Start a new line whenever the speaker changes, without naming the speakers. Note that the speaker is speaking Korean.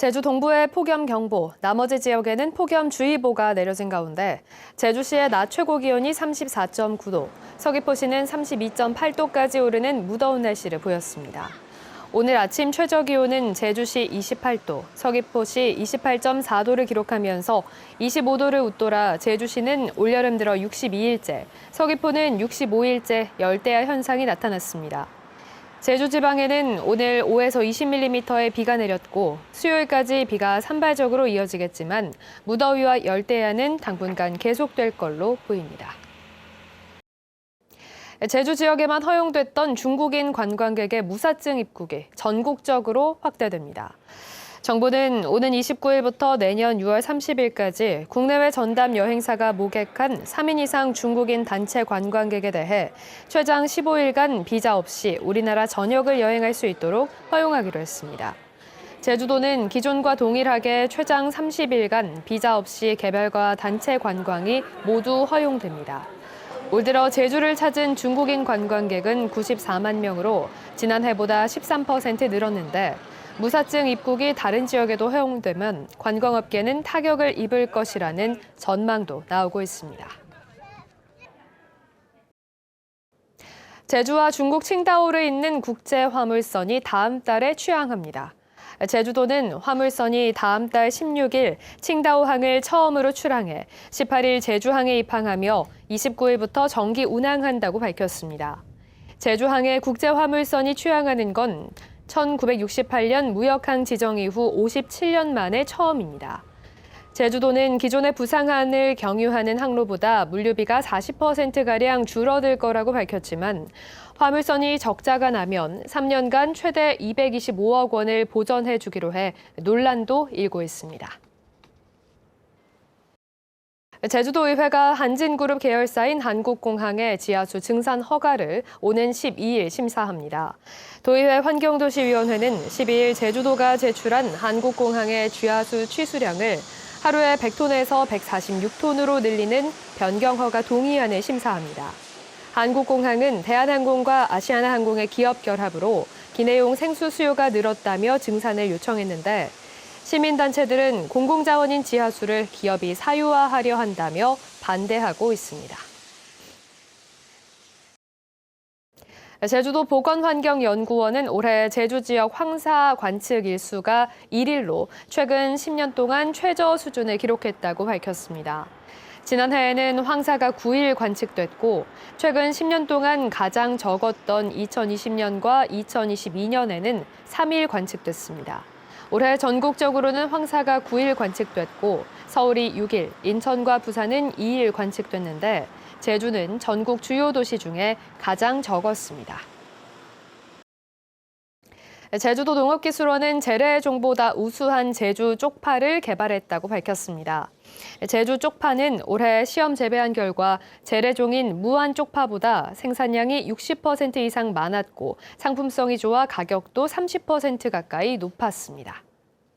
제주 동부에 폭염 경보, 나머지 지역에는 폭염 주의보가 내려진 가운데 제주시의 낮 최고 기온이 34.9도, 서귀포시는 32.8도까지 오르는 무더운 날씨를 보였습니다. 오늘 아침 최저 기온은 제주시 28도, 서귀포시 28.4도를 기록하면서 25도를 웃돌아 제주시는 올여름 들어 62일째, 서귀포는 65일째 열대야 현상이 나타났습니다. 제주 지방에는 오늘 5에서 20mm의 비가 내렸고 수요일까지 비가 산발적으로 이어지겠지만 무더위와 열대야는 당분간 계속될 걸로 보입니다. 제주 지역에만 허용됐던 중국인 관광객의 무사증 입국이 전국적으로 확대됩니다. 정부는 오는 29일부터 내년 6월 30일까지 국내외 전담 여행사가 모객한 3인 이상 중국인 단체 관광객에 대해 최장 15일간 비자 없이 우리나라 전역을 여행할 수 있도록 허용하기로 했습니다. 제주도는 기존과 동일하게 최장 30일간 비자 없이 개별과 단체 관광이 모두 허용됩니다. 올 들어 제주를 찾은 중국인 관광객은 94만 명으로 지난해보다 13% 늘었는데 무사증 입국이 다른 지역에도 허용되면 관광업계는 타격을 입을 것이라는 전망도 나오고 있습니다. 제주와 중국 칭다오를 잇는 국제 화물선이 다음 달에 취항합니다. 제주도는 화물선이 다음 달 16일 칭다오항을 처음으로 출항해 18일 제주항에 입항하며 29일부터 정기 운항한다고 밝혔습니다. 제주항에 국제 화물선이 취항하는 건 1968년 무역항 지정 이후 57년 만에 처음입니다. 제주도는 기존의 부상항을 경유하는 항로보다 물류비가 40%가량 줄어들 거라고 밝혔지만 화물선이 적자가 나면 3년간 최대 225억 원을 보전해 주기로 해 논란도 일고 있습니다. 제주도의회가 한진그룹 계열사인 한국공항의 지하수 증산 허가를 오는 12일 심사합니다. 도의회 환경도시위원회는 12일 제주도가 제출한 한국공항의 지하수 취수량을 하루에 100톤에서 146톤으로 늘리는 변경 허가 동의안을 심사합니다. 한국공항은 대한항공과 아시아나항공의 기업 결합으로 기내용 생수 수요가 늘었다며 증산을 요청했는데 시민단체들은 공공자원인 지하수를 기업이 사유화하려 한다며 반대하고 있습니다. 제주도 보건환경연구원은 올해 제주 지역 황사 관측 일수가 1일로 최근 10년 동안 최저 수준을 기록했다고 밝혔습니다. 지난해에는 황사가 9일 관측됐고 최근 10년 동안 가장 적었던 2020년과 2022년에는 3일 관측됐습니다. 올해 전국적으로는 황사가 9일 관측됐고 서울이 6일, 인천과 부산은 2일 관측됐는데 제주는 전국 주요 도시 중에 가장 적었습니다. 제주도 농업기술원은 재래종보다 우수한 제주 쪽파를 개발했다고 밝혔습니다. 제주 쪽파는 올해 시험 재배한 결과 재래종인 무한 쪽파보다 생산량이 60% 이상 많았고 상품성이 좋아 가격도 30% 가까이 높았습니다.